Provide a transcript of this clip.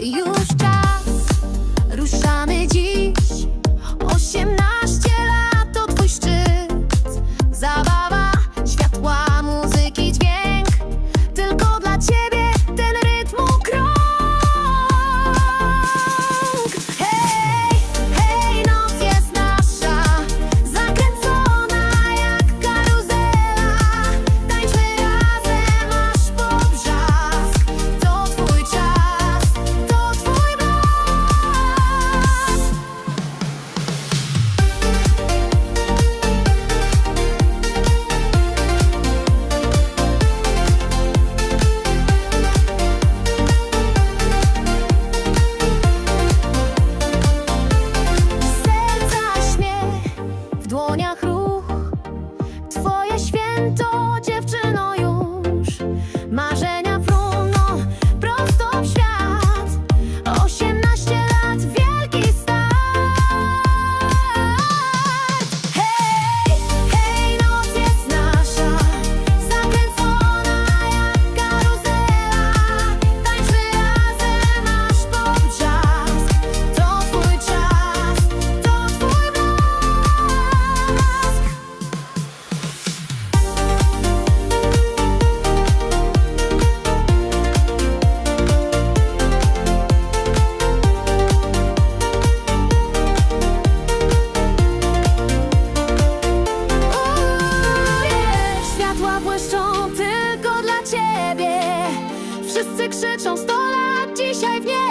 You czas. Święto, dziewczyno już. Marzenia tańczą tylko dla ciebie. Wszyscy krzyczą 100 lat dzisiaj w nie